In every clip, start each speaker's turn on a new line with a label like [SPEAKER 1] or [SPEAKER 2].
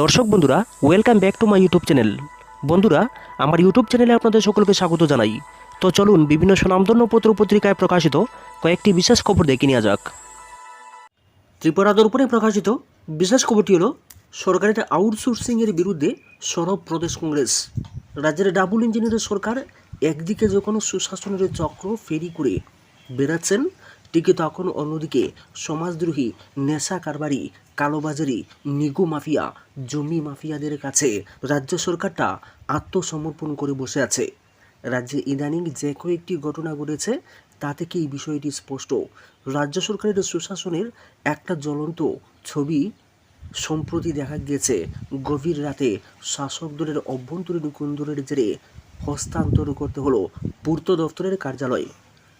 [SPEAKER 1] দর্শক বন্ধুরা welcome back to my YouTube channel বন্ধুরা, আমার ইউটিউব চ্যানেলে আপনাদের সকলকে স্বাগত জানাই। তো চলুন বিভিন্ন সুনামধন্য পত্র পত্রিকায় প্রকাশিত কয়েকটি বিশেষ খবর দেখে নেওয়া যাক। ত্রিপুরা দর্পণে প্রকাশিত বিশেষ খবরটি হলো, সরকারের আউটসোর্সিংয়ের বিরুদ্ধে সরব প্রদেশ কংগ্রেস। রাজ্যের ডাবল ইঞ্জিনিয়ারের সরকার একদিকে যখন সুশাসনের চক্র ফেরি করে বেড়াচ্ছেন, ঠিক তখন অন্যদিকে সমাজদ্রোহী নেশা কারবারি কালোবাজারি, নিগু মাফিয়া, জমি মাফিয়াদের কাছে রাজ্য সরকারটা আত্মসমর্পণ করে বসে আছে। রাজ্যে ইদানিং যে কয়েকটি ঘটনা ঘটেছে তা থেকে এই বিষয়টি স্পষ্ট? রাজ্য সরকারের সুশাসনের একটা জ্বলন্ত ছবি সম্প্রতি দেখা গিয়েছে। গভীর রাতে শাসক দলের অভ্যন্তরীণ কুন্দরের জেরে হস্তান্তর করতে হলো পূর্ত দপ্তরের কার্যালয়।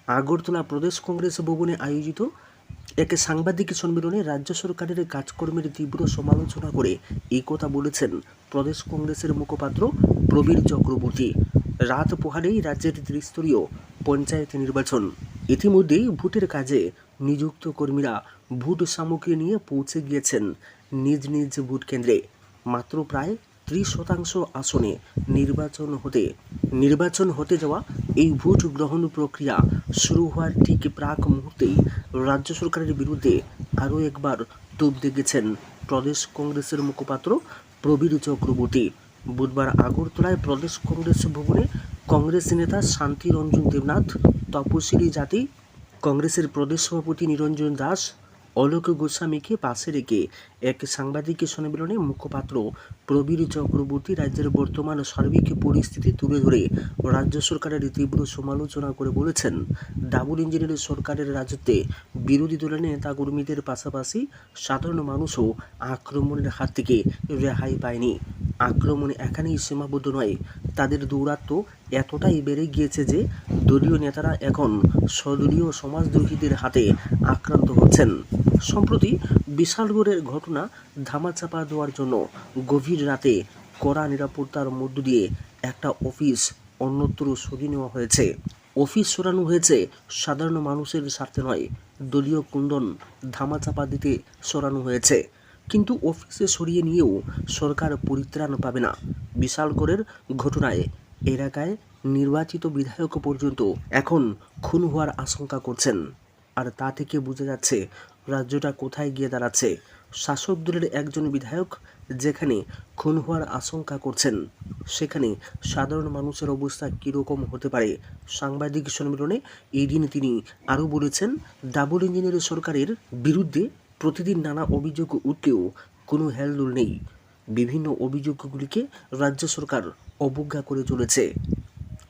[SPEAKER 1] আগরতলা প্রদেশ কংগ্রেস ভবনে আয়োজিত এক সাংবাদিক সম্মেলনে রাজ্য সরকারের কাজকর্মের তীব্র সমালোচনা করে এই কথা বলেছেন প্রদেশ কংগ্রেসের মুখপাত্র প্রবীর চক্রবর্তী। রাত পোহালেই রাজ্যের ত্রিস্তরীয় পঞ্চায়েত নির্বাচন। ইতিমধ্যেই ভোটের কাজে নিযুক্ত কর্মীরা ভোট সামগ্রী নিয়ে পৌঁছে গিয়েছেন নিজ নিজ ভোট কেন্দ্রে। মাত্র প্রায় ত্রিশ শতাংশ আসনে নির্বাচন হতে নির্বাচন হতে যাওয়া এই ভোট গ্রহণ প্রক্রিয়া শুরু হওয়ার ঠিক প্রাক মুহূর্তেই রাজ্য সরকারের বিরুদ্ধে আরও একবার তোপ দেখেছেন প্রদেশ কংগ্রেসের মুখপাত্র প্রবীর চক্রবর্তী। বুধবার আগরতলায় প্রদেশ কংগ্রেস ভবনে কংগ্রেস নেতা শান্তিরঞ্জন দেবনাথ, তপশিলি জাতি, কংগ্রেসের প্রদেশ সভাপতি নিরঞ্জন দাস অলোক গোস্বামীকে পাশে রেখে এক সাংবাদিক সম্মেলনে মুখপাত্র প্রবীর চক্রবর্তী রাজ্যের বর্তমান সার্বিক পরিস্থিতি তুলে ধরে রাজ্য সরকারের তীব্র সমালোচনা করে বলেছেন, ডাবল ইঞ্জিনের সরকারের রাজত্বে বিরোধী দলের নেতাকর্মীদের পাশাপাশি সাধারণ মানুষও আক্রমণের হাত থেকে রেহাই পায়নি। আক্রমণ এখানেই সীমাবদ্ধ নয়। তাদের দৌরাত্ম এতটাই বেড়ে গিয়েছে যে দলীয় নেতারা এখন স্বদলীয় সমাজদ্রোহীদের হাতে আক্রান্ত হচ্ছেন। সম্প্রতি বিশালগড়ের ঘটনা ধামাচাপা দেওয়ার জন্য গভীর রাতে কড়া নিরাপত্তার মধ্য দিয়ে একটা অফিস অন্যত্র সরিয়ে নেওয়া হয়েছে। অফিস সরানো হয়েছে সাধারণ মানুষের স্বার্থে নয়, দলীয় কুন্দন ধামাচাপা দিতে সরানো হয়েছে। কিন্তু অফিসে সরিয়ে নিয়েও সরকার পরিত্রাণ পাবে না। বিশালগড়ের ঘটনায় এলাকায় নির্বাচিত বিধায়ক পর্যন্ত এখন খুন হওয়ার আশঙ্কা করছেন। আর তা থেকে বোঝা যাচ্ছে, রাজ্যটা কোথায় গিয়ে দাঁড়াচ্ছে। শাসক দলের একজন বিধায়ক যেখানে খুন হওয়ার আশঙ্কা করছেন, সেখানে সাধারণ মানুষের অবস্থা কীরকম হতে পারে সাংবাদিক সম্মেলনে এই দিন তিনি আরও বলেছেন, ডাবল ইঞ্জিনিয়ার সরকারের বিরুদ্ধে প্রতিদিন নানা অভিযোগ উঠলেও কোনো হেলদোল নেই। বিভিন্ন অভিযোগগুলিকে রাজ্য সরকার অবজ্ঞা করে চলেছে।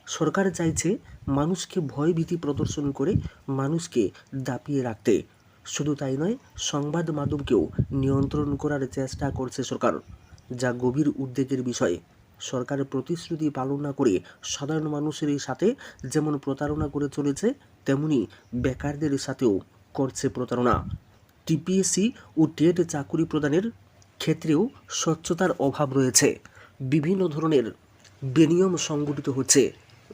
[SPEAKER 1] সরকার চাইছে মানুষকে ভয়ভীতি প্রদর্শন করে মানুষকে দাপিয়ে রাখতে। শুধু তাই নয়, সংবাদ মাধ্যমকেও নিয়ন্ত্রণ করার চেষ্টা করছে সরকার, যা গভীর উদ্বেগের বিষয়। সরকারের প্রতিশ্রুতি পালন না করে সাধারণ মানুষের সাথে যেমন প্রতারণা করে চলেছে, তেমনি বেকারদের সাথেও করছে প্রতারণা। টিপিএসসি ও টেট চাকুরি প্রদানের ক্ষেত্রেও স্বচ্ছতার অভাব রয়েছে। বিভিন্ন ধরনের বেনিয়ম সংগঠিত হচ্ছে।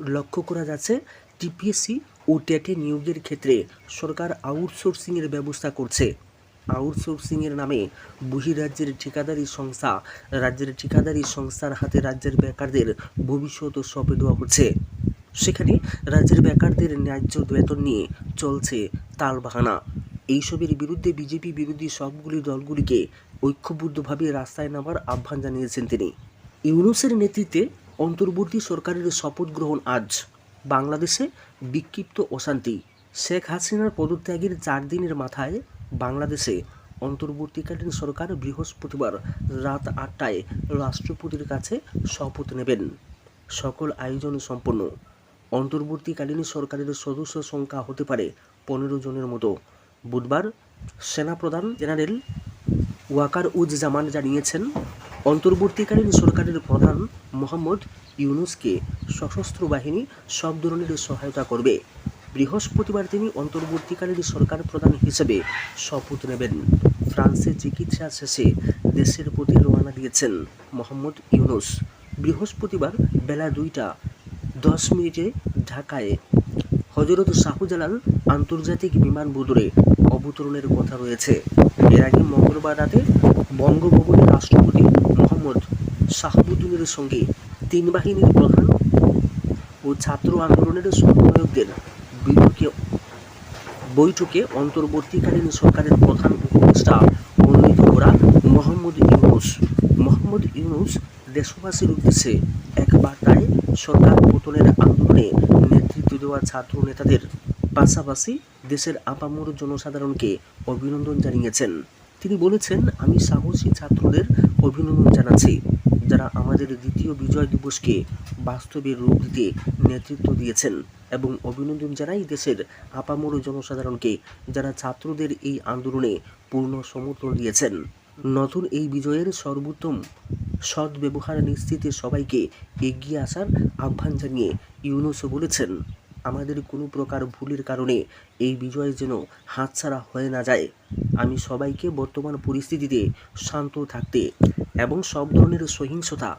[SPEAKER 1] লক্ষ্য করা যাচ্ছে, টিপিএসসি ও টেটে নিয়োগের ক্ষেত্রে সরকার আউটসোর্সিংয়ের ব্যবস্থা করছে। আউটসোর্সিংয়ের নামে বহিরাজ্যের ঠিকাদারি সংস্থা, রাজ্যের ঠিকাদারি সংস্থার হাতে রাজ্যের বেকারদের ভবিষ্যৎ সঁপে দেওয়া হচ্ছে। সেখানে রাজ্যের বেকারদের ন্যায্য বেতন নিয়ে চলছে তালবাহানা। এইসবের বিরুদ্ধে বিজেপি বিরোধী সবগুলি দলগুলিকে ঐক্যবদ্ধভাবে রাস্তায় নামার আহ্বান জানিয়েছেন তিনি। ইউনুসের নেতৃত্বে অন্তর্বর্তী সরকারের শপথ গ্রহণ আজ। বাংলাদেশে বিক্ষিপ্ত অশান্তি। শেখ হাসিনার পদত্যাগের চার দিনের মাথায় বাংলাদেশে অন্তর্বর্তীকালীন সরকার বৃহস্পতিবার রাত আটটায় রাষ্ট্রপতির কাছে শপথ নেবেন। সকল আয়োজন সম্পন্ন। অন্তর্বর্তীকালীন সরকারের সদস্য সংখ্যা হতে পারে পনেরো জনের মতো। বুধবার সেনাপ্রধান জেনারেল ওয়াকার উজ জামান জানিয়েছেন, অন্তর্বর্তীকালীন সরকারের প্রধান মোহাম্মদ ইউনুসকে সশস্ত্র বাহিনী সব ধরনের সহায়তা করবে। বৃহস্পতিবার তিনি অন্তর্বর্তীকালীন সরকার প্রধান হিসেবে শপথ নেবেন। ফ্রান্সে চিকিৎসা শেষে দেশের প্রতি রওনা দিয়েছেন মোহাম্মদ ইউনুস। বৃহস্পতিবার বেলা দুইটা দশ মিনিটে ঢাকায় হজরত শাহজালাল আন্তর্জাতিক বিমানবন্দরে অবতরণের কথা রয়েছে। এর আগে মঙ্গলবার রাতে বঙ্গভবনে রাষ্ট্রপতি মোহাম্মদ শাহাবুদ্দিনের সঙ্গে তিন বাহিনীর প্রধান ও ছাত্র আন্দোলনের সমন্বয়কদের বৈঠকে অন্তর্বর্তীকালীন সরকারের প্রধান উপদেষ্টা মনোনীত করা মোহাম্মদ ইউনুস। মোহাম্মদ ইউনুস দেশবাসীর উদ্দেশ্যে এক বার্তায় সরকার পতনের আন্দোলনে নেতৃত্ব দেওয়া ছাত্র নেতাদের পাশাপাশি দেশের আপামর জনসাধারণকে অভিনন্দন জানিয়েছেন। তিনি বলেছেন, আমি সাহসী ছাত্রদের অভিনন্দন জানাচ্ছি, যারা আমাদের দ্বিতীয় বিজয় দিবসকে বাস্তবে রূপ দিতে নেতৃত্ব দিয়েছেন এবং অভিনন্দন জানাই দেশের আপামর জনসাধারণকে, যারা ছাত্রদের এই আন্দোলনে পূর্ণ সমর্থন দিয়েছেন। নতুন এই বিজয়ের সর্বোত্তম সদ্ব্যবহার নিশ্চিতে সবাইকে এগিয়ে আসার আহ্বান জানিয়ে ইউনুস বলেছেন। আমাদের কোনো প্রকার ভুলের কারণে এই বিজয় যেন হাতছাড়া হয়ে না যায়। আমি সবাইকে বর্তমান পরিস্থিতিতে শান্ত থাকতে এবং সব ধরনের সহিংসতা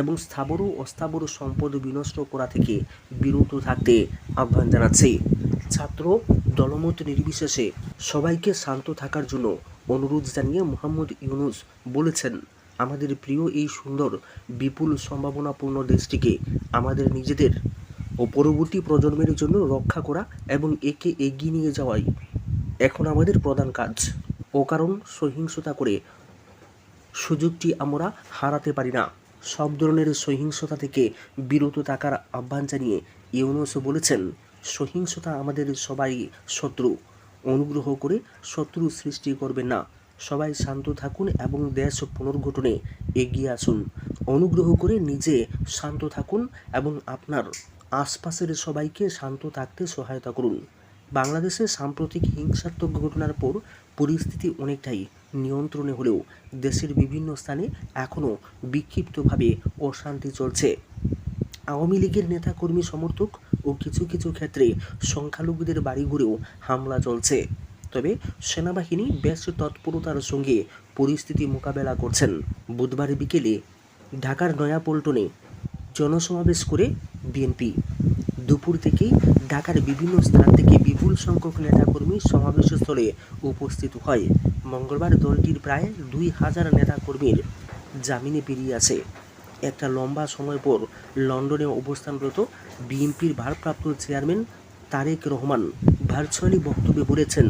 [SPEAKER 1] এবং স্থাবর ও অস্থাবর সম্পদ বিনষ্ট করা থেকে বিরত থাকতে আহ্বান জানাচ্ছি। ছাত্র, দলমত নির্বিশেষে সবাইকে শান্ত থাকার জন্য অনুরোধ জানিয়ে মোহাম্মদ ইউনুস বলেছেন, আমাদের প্রিয় এই সুন্দর, বিপুল সম্ভাবনাপূর্ণ দেশটিকে আমাদের নিজেদের ও পরবর্তী প্রজন্মের জন্য রক্ষা করা এবং একে এগিয়ে নিয়ে যাওয়াই এখন আমাদের প্রধান কাজ। ও কারণ সহিংসতা করে সুযোগটি আমরা হারাতে পারি না। সব ধরনের সহিংসতা থেকে বিরত থাকার আহ্বান জানিয়ে ইউনুস বলেছেন, সহিংসতা আমাদের সবাই শত্রু। অনুগ্রহ করে শত্রু সৃষ্টি করবেন না। সবাই শান্ত থাকুন এবং দেশ পুনর্গঠনে এগিয়ে আসুন। অনুগ্রহ করে নিজে শান্ত থাকুন এবং আপনার আশপাশের সবাইকে শান্ত থাকতে সহায়তা করুন। বাংলাদেশে সাম্প্রতিক হিংসাত্মক ঘটনার পর পরিস্থিতি অনেকটাই নিয়ন্ত্রণে হলেও দেশের বিভিন্ন স্থানে এখনও বিক্ষিপ্তভাবে অশান্তি চলছে। আওয়ামী লীগের নেতাকর্মী সমর্থক ও কিছু কিছু ক্ষেত্রে সংখ্যালঘুদের বাড়িঘরেও হামলা চলছে। তবে সেনাবাহিনী বেশ তৎপরতার সঙ্গে পরিস্থিতি মোকাবেলা করছেন। বুধবার বিকেলে ঢাকার নয়াপল্টনে জনসমাবেশ করে বিএনপি। দুপুর থেকেই ঢাকার বিভিন্ন স্থান থেকে বিপুল সংখ্যক নেতাকর্মী সমাবেশস্থলে উপস্থিত হয়। মঙ্গলবার দলটির প্রায় দুই হাজার নেতাকর্মীর জামিনে বেরিয়ে আসে। একটা লম্বা সময় পর লন্ডনে অবস্থানরত বিএনপির ভারপ্রাপ্ত চেয়ারম্যান তারেক রহমান ভার্চুয়ালি বক্তব্যে বলেছেন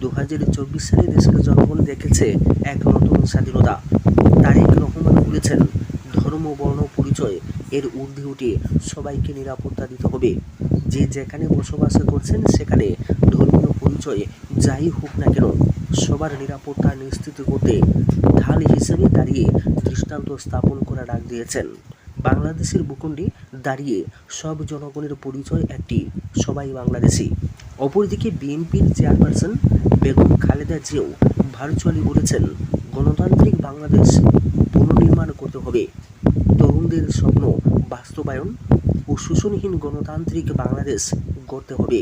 [SPEAKER 1] দু হাজার চব্বিশ সালে দেশের জনগণ দেখেছে এক নতুন স্বাধীনতা। তারেক রহমান বলেছেন, ধর্ম, বর্ণ, পরিচয় এর ঊর্ধ্বে উঠে সবাইকে নিরাপত্তা দিতে হবে। যে যেখানে বসবাস করছেন সেখানে ধর্মীয় পরিচয় যাই হোক না কেন, সবার নিরাপত্তা নিশ্চিত করতে ঢাল হিসেবে দাঁড়িয়ে দৃষ্টান্ত স্থাপন করা ডাক দিয়েছেন। বাংলাদেশের ভূখণ্ডে দাঁড়িয়ে সব জনগণের পরিচয় একটি, সবাই বাংলাদেশি। অপরদিকে বিএনপির চেয়ারপারসন বেগম খালেদা জিয়াও ভার্চুয়ালি বলেছেন, গণতান্ত্রিক বাংলাদেশ পুনর্নির্মাণ করতে হবে। তরুণদের স্বপ্ন বাস্তবায়ন ও শোষণহীন গণতান্ত্রিক বাংলাদেশ গড়তে হবে।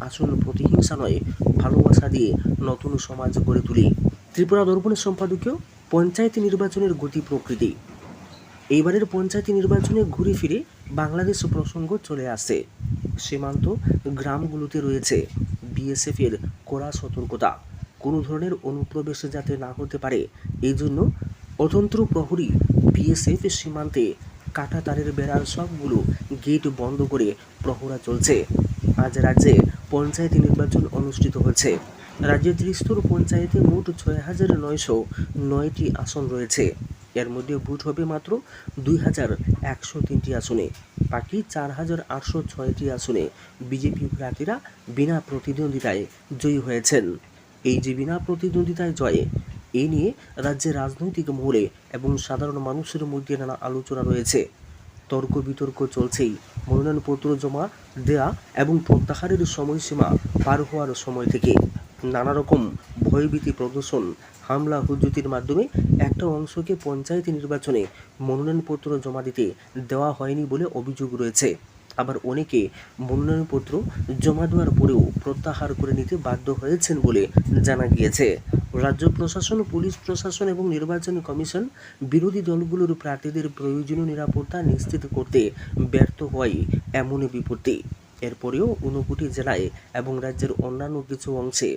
[SPEAKER 1] আসুন প্রতিহিংসা নয়, ভালোবাসা দিয়ে নতুন সমাজ গড়ে তুলি। ত্রিপুরা দর্পণের সম্পাদকীয় পঞ্চায়েত নির্বাচনের গতি প্রকৃতি। এইবারের পঞ্চায়েত নির্বাচনে ঘুরে ফিরে বাংলাদেশ প্রসঙ্গ চলে আসে। সীমান্ত গ্রামগুলোতে রয়েছে বিএসএফের কড়া সতর্কতা। কোনো ধরনের অনুপ্রবেশ যাতে না হতে পারে এই জন্য অতন্ত্র প্রহরী বিএসএফ সীমান্তে কাটা তারের বেড়ার সবগুলো গেট বন্ধ করে প্রহরা চলছে। আজ রাজ্যে পঞ্চায়েত নির্বাচন অনুষ্ঠিত হয়েছে রাজ্যে ত্রিস্তর পঞ্চায়েতে মোট ছয় হাজার নয়শো নয়টি আসন রয়েছে। এর মধ্যে ভোট হবে মাত্র দুই হাজার একশো তিনটি আসনে। বাকি চার হাজার আটশো ছয়টি আসনে বিজেপি প্রার্থীরা বিনা প্রতিদ্বন্দ্বিতায় জয়ী হয়েছেন। এই যে বিনা প্রতিদ্বন্দ্বিতায় জয়ে এ নিয়ে রাজ্যের রাজনৈতিক মহলে এবং সাধারণ মানুষের মধ্যে নানা আলোচনা রয়েছে। তর্ক বিতর্ক চলছেই। মনোনয়নপত্র জমা দেয়া এবং প্রত্যাহারের সময়সীমা পার হওয়ার সময় থেকে নানা রকম ভয়ভীতি প্রদর্শন, হামলা হুজুতির মাধ্যমে একটা অংশকে পঞ্চায়েত নির্বাচনে মনোনয়নপত্র জমা দিতে দেওয়া হয়নি বলে অভিযোগ রয়েছে। আবার অনেকে মনোনয়নপত্র জমা দেওয়ার পরেও প্রত্যাহার করে নিতে বাধ্য হয়েছেন বলে জানা গিয়েছে। রাজ্য প্রশাসন, পুলিশ প্রশাসন এবং নির্বাচনী কমিশন বিরোধী দলগুলোর প্রার্থীদের প্রয়োজনীয় নিরাপত্তা নিশ্চিত করতে ব্যর্থ হয় এমনই বিপত্তি এরপরেও ঊনকোটি জেলায় এবং রাজ্যের অন্যান্য কিছু অংশে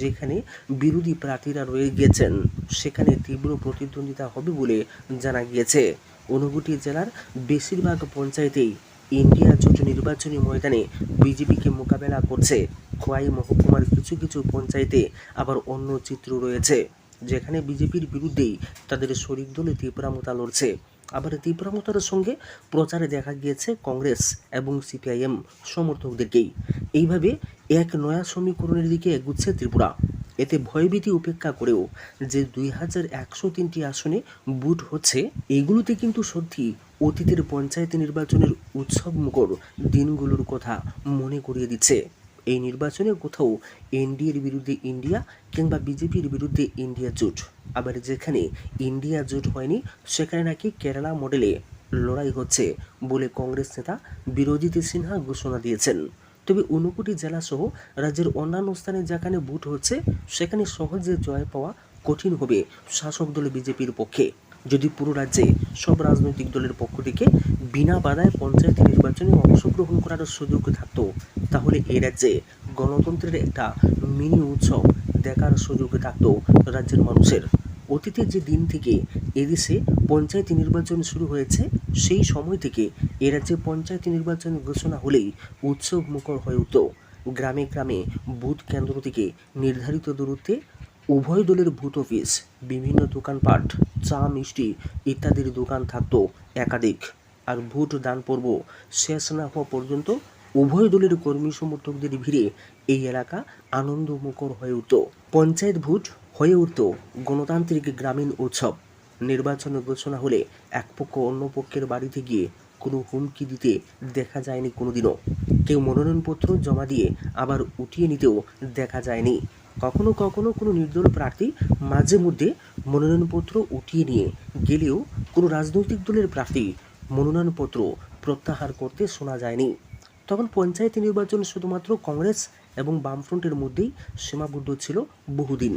[SPEAKER 1] যেখানে বিরোধী প্রার্থীরা রয়ে গিয়েছেন, সেখানে তীব্র প্রতিদ্বন্দ্বিতা হবে বলে জানা গিয়েছে। ঊনকোটি জেলার বেশিরভাগ পঞ্চায়েতেই ইন্ডিয়া জোট নির্বাচনী ময়দানে বিজেপিকে মোকাবেলা করছে। খোয়াই মহকুমার কিছু কিছু পঞ্চায়েতে আবার অন্য চিত্র রয়েছে, যেখানে বিজেপির বিরুদ্ধেই তাদের শরিক দলে তীব্রামতা লড়ছে আবার তীব্রামতার সঙ্গে প্রচারে দেখা গিয়েছে কংগ্রেস এবং সিপিআইএম সমর্থকদেরকেই। এইভাবে এক নয়া সমীকরণের দিকে এগুচ্ছে ত্রিপুরা। এতে ভয়ভীতি উপেক্ষা করেও যে দুই হাজার একশো তিনটি আসনে বুট হচ্ছে এইগুলোতে কিন্তু সত্যি অতীতের পঞ্চায়েত নির্বাচনের উৎসব মুখর দিনগুলোর কথা মনে করিয়ে দিচ্ছে। এই নির্বাচনে কোথাও এনডিএর বিরুদ্ধে ইন্ডিয়া কিংবা বিজেপির বিরুদ্ধে ইন্ডিয়া জোট। আবার যেখানে ইন্ডিয়া জোট হয়নি, সেখানে নাকি কেরালা মডেলে লড়াই হচ্ছে বলে কংগ্রেস নেতা বিরোজিত সিনহা ঘোষণা দিয়েছেন। তবে ঊনকোটি জেলা সহ রাজ্যের অন্যান্য স্থানে যেখানে বুট হচ্ছে, সেখানে সহজে জয় পাওয়া কঠিন হবে শাসক দল বিজেপির পক্ষে। যদি পুরো রাজ্যে সব রাজনৈতিক দলের পক্ষ থেকে বিনা বাধায় পঞ্চায়েত নির্বাচনে অংশগ্রহণ করার সুযোগ থাকতো, তাহলে এ রাজ্যে গণতন্ত্রের একটা মিনি উৎসব দেখার সুযোগ থাকতো রাজ্যের মানুষের। অতীতের যে দিন থেকে এদেশে পঞ্চায়েত নির্বাচন শুরু হয়েছে, সেই সময় থেকে এ রাজ্যে পঞ্চায়েত নির্বাচন ঘোষণা হলেই উৎসব মুখর হয়ে উঠত। গ্রামে গ্রামে বুথ কেন্দ্র থেকে নির্ধারিত দূরত্বে উভয় দলের বুথ অফিস, বিভিন্ন দোকানপাট চা, মিষ্টি ইত্যাদির দোকান থাকত একাধিক। আর ভোট দান পর্ব শেষ না হওয়া পর্যন্ত উভয় দলের কর্মী সমর্থকদের ভিড়ে এই এলাকা আনন্দমুখর হয়ে উঠত। পঞ্চায়েত ভোট হয়ে উঠত গণতান্ত্রিক গ্রামীণ উৎসব। নির্বাচন ঘোষণা হলে এক পক্ষ অন্য পক্ষের বাড়িতে গিয়ে কোনো হুমকি দিতে দেখা যায়নি কোনোদিনও। কেউ মনোনয়নপত্র জমা দিয়ে আবার উঠিয়ে নিতেও দেখা যায়নি। কখনো কখনো কোনো নির্দল প্রার্থী মাঝে মধ্যে মনোনয়নপত্র উঠিয়ে নিয়ে গেলেও কোনো রাজনৈতিক দলের প্রার্থী মনোনয়নপত্র প্রত্যাহার করতে শোনা যায়নি। তখন পঞ্চায়েত নির্বাচন শুধুমাত্র কংগ্রেস এবং বামফ্রন্টের মধ্যেই সীমাবদ্ধ ছিল বহুদিন।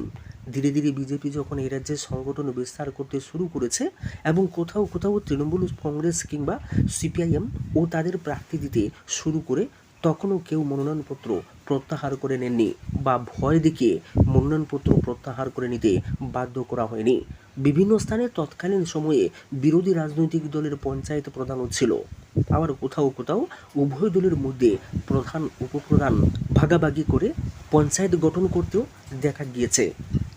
[SPEAKER 1] ধীরে ধীরে বিজেপি যখন এই রাজ্যে সংগঠন বিস্তার করতে শুরু করেছে এবং কোথাও কোথাও তৃণমূল কংগ্রেস কিংবা সিপিআইএম ও তাদের প্রার্থী দিতে শুরু করে, তখনও কেউ মনোনয়নপত্র প্রত্যাহার করে নেননি বা ভয় দেখিয়ে মনোনয়নপত্র প্রত্যাহার করে নিতে বাধ্য করা হয়নি। বিভিন্ন স্থানে তৎকালীন সময়ে বিরোধী রাজনৈতিক দলের পঞ্চায়েত প্রধানও ছিল। আবার কোথাও কোথাও উভয় দলের মধ্যে প্রধান, উপপ্রধান ভাগাভাগি করে পঞ্চায়েত গঠন করতেও দেখা গিয়েছে।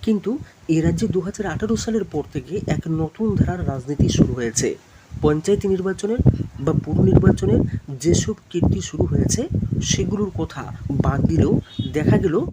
[SPEAKER 1] কিন্তু এ রাজ্যে দু হাজার আঠারো সালের পর থেকে এক নতুন ধারার রাজনীতি শুরু হয়েছে। পঞ্চায়েত নির্বাচনের বা পুর নির্বাচনের যেসব কীর্তি শুরু হয়েছে সেগুলোর কথা বাদ দিলেও দেখা গেল